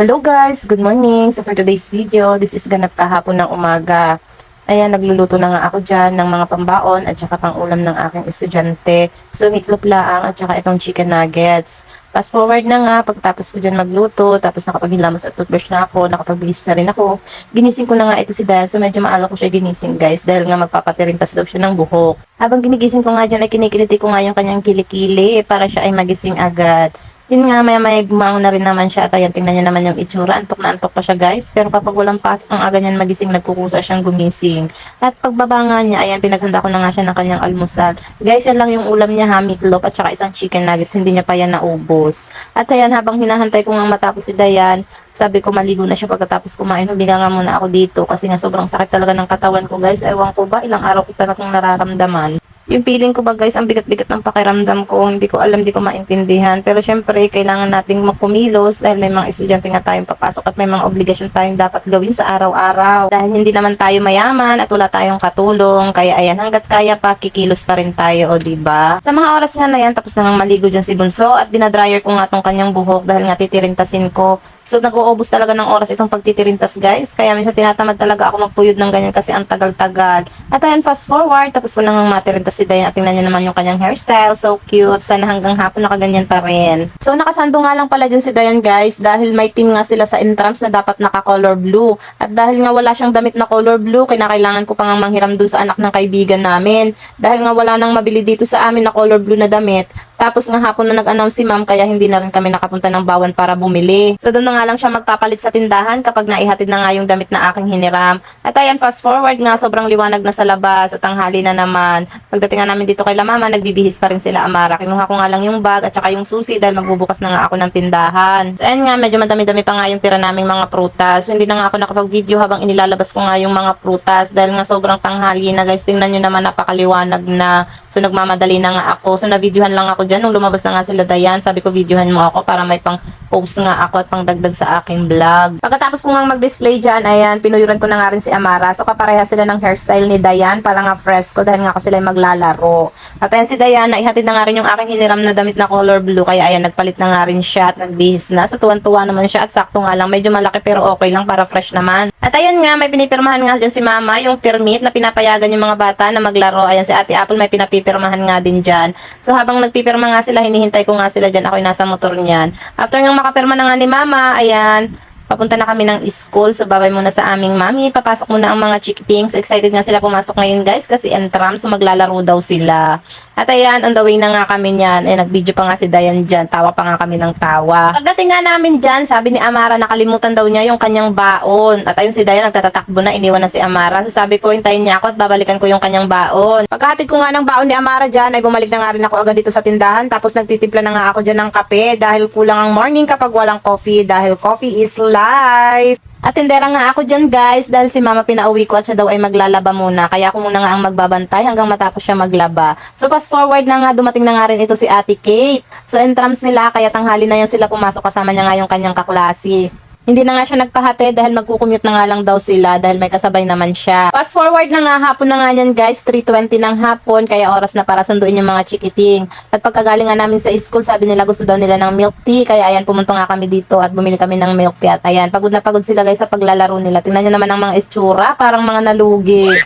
Hello guys, good morning. So for today's video, this is ganap kahapon ng umaga. Ayan, nagluluto na nga ako dyan ng mga pambaon at saka pang ulam ng aking estudyante. So meatloaf laang at saka itong chicken nuggets. Fast forward na nga, pagtapos ko dyan magluto, tapos nakapaghilamos at toothbrush na ako, nakapagbihis na rin ako. Ginising ko na nga ito si Dan, so medyo maaga ko siya ginising guys, dahil nga magpapatirintas daw siya ng buhok. Habang ginigising ko nga dyan, ay kinikiliti ko nga yung kanyang kilikili para siya ay magising agad. Yun nga, maya maya gumangon na rin naman siya at ayan, tingnan niya naman yung itsura. Antok na antok pa siya guys. Pero kapag walang pasok ang aga niyan magising, nagkukusa siyang gumising. At pagbaba nga niya, ayan, pinaghanda ko na nga siya ng kanyang almusal. Guys, yan lang yung ulam niya ha, meatloaf at saka isang chicken nuggets. Hindi niya pa yan naubos. At ayan, habang hinahantay ko nga matapos si Dayan, sabi ko maligo na siya pagkatapos kumain. Humiga nga muna ako dito kasi nga sobrang sakit talaga ng katawan ko guys. Ewan ko ba, ilang araw ko talagang nararamdaman. Yung feeling ko ba guys, ang bigat-bigat ng pakiramdam ko, hindi ko alam, hindi ko maintindihan. Pero syempre, kailangan nating makumilos dahil may mga estudyante nga tayong papasok at may mga obligasyon tayong dapat gawin sa araw-araw. Dahil hindi naman tayo mayaman at wala tayong katulong, kaya ayan, hanggat kaya pa, kikilos pa rin tayo, o ba? Sa mga oras nga na yan, tapos na nga maligo dyan si Bunso at dinadryer ko nga tong kanyang buhok dahil nga titirintasin ko. So nag-uubos talaga ng oras itong pagtitirintas guys. Kaya minsan tinatamad talaga ako magpuyod ng ganyan kasi ang tagal-tagal. At ayan, fast forward, tapos ko nang matirintas si Dayan at tingnan nyo naman yung kanyang hairstyle. So cute. Sana hanggang hapon nakaganyan pa rin. So nakasando nga lang pala dyan si Dayan guys dahil may team nga sila sa entrance na dapat naka-color blue. At dahil nga wala siyang damit na color blue, kinakailangan ko pa nga manghiram dun sa anak ng kaibigan namin. Dahil nga wala nang mabili dito sa amin na color blue na damit, tapos nga hapon na nag-announce si ma'am kaya hindi na rin kami nakapunta ng bawan para bumili. So doon na nga lang siya magpapalit sa tindahan kapag naihatid na nga yung damit na aking hiniram. At ayan, fast forward nga, sobrang liwanag na sa labas at tanghali na naman. Pagdating nga namin dito kay la mama, nagbibihis pa rin sila Amara. Kinuha ko nga lang yung bag at saka yung susi dahil magbubukas na nga ako ng tindahan. So ayan nga, medyo madami-dami pa nga yung tira naming mga prutas. So hindi na nga ako nakapag-video habang inilalabas ko nga yung mga prutas dahil nga sobrang tanghali na guys. Tingnan nyo naman napakaliwanag na. So nagmamadali na nga ako. So na-videohan lang ako dyan nung lumabas na nga sila Dayan. Sabi ko videohan mo ako para may pang post nga ako at pang dagdag sa aking vlog. Pagkatapos ko nga mag-display dyan, ayan, pinuyuran ko na nga rin si Amara. So kapareha sila ng hairstyle ni Dayan para nga fresco dahil nga kasi sila maglalaro. At ayan si Dayan, naihatid na nga rin yung aking hiniram na damit na color blue. Kaya ayan, nagpalit na nga rin siya at nagbihis na. So tuwan-tuwa naman siya at sakto nga lang. Medyo malaki pero okay lang para fresh naman. At ayan nga, may pinipirmahan nga dyan si Mama, yung permit na pinapayagan yung mga bata na maglaro. Ayan si Ate Apple may pinapipirmahan nga din dyan. So habang nagpipirma nga sila, hinihintay ko nga sila dyan. Ako'y nasa motor niyan. After nga makapirma na nga ni Mama, ayan, papunta na kami ng school. So, babay muna sa aming mami. Papasok muna ang mga chikiting. So, excited nga sila pumasok ngayon, guys, kasi entram. So, maglalaro daw sila. At ayan, on the way na nga kami niyan. Eh, nag-video pa nga si Dayan dyan. Tawa pa nga kami ng tawa. Pagdating nga namin dyan, sabi ni Amara, nakalimutan daw niya yung kanyang baon. At ayun si Dayan, nagtatatakbo na, iniwan na si Amara. So, sabi ko, hintayin niya ako at babalikan ko yung kanyang baon. Pagkahatid ko nga ng baon ni Amara dyan, ay bumalik na nga rin ako agad dito sa tindahan. Tapos, nagtitimpla na nga ako dyan ng kape dahil kulang ang morning kapag walang coffee. Dahil coffee is life. At nga ako dyan guys dahil si mama pinauwi ko at siya daw ay maglalaba muna. Kaya ako muna nga ang magbabantay hanggang matapos siya maglaba. So fast forward na nga dumating na nga rin ito si Ate Kate. So entrams nila kaya tanghali na yan sila pumasok kasama niya nga yung kanyang kaklase. Hindi na nga siya nagpahati dahil magkukumute na nga lang daw sila dahil may kasabay naman siya. Fast forward na nga hapon na nga yan guys, 3.20 ng hapon kaya oras na para sunduin yung mga chikiting. At pagkagaling nga namin sa school, sabi nila gusto daw nila ng milk tea kaya ayan pumunta nga kami dito at bumili kami ng milk tea at ayan pagod na pagod sila guys sa paglalaro nila. Tingnan nyo naman ang mga itsura, parang mga nalugi.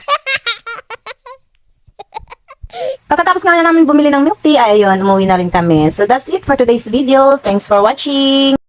Pagkatapos nga namin bumili ng milk tea, ay ayun, umuwi na rin kami. So that's it for today's video. Thanks for watching!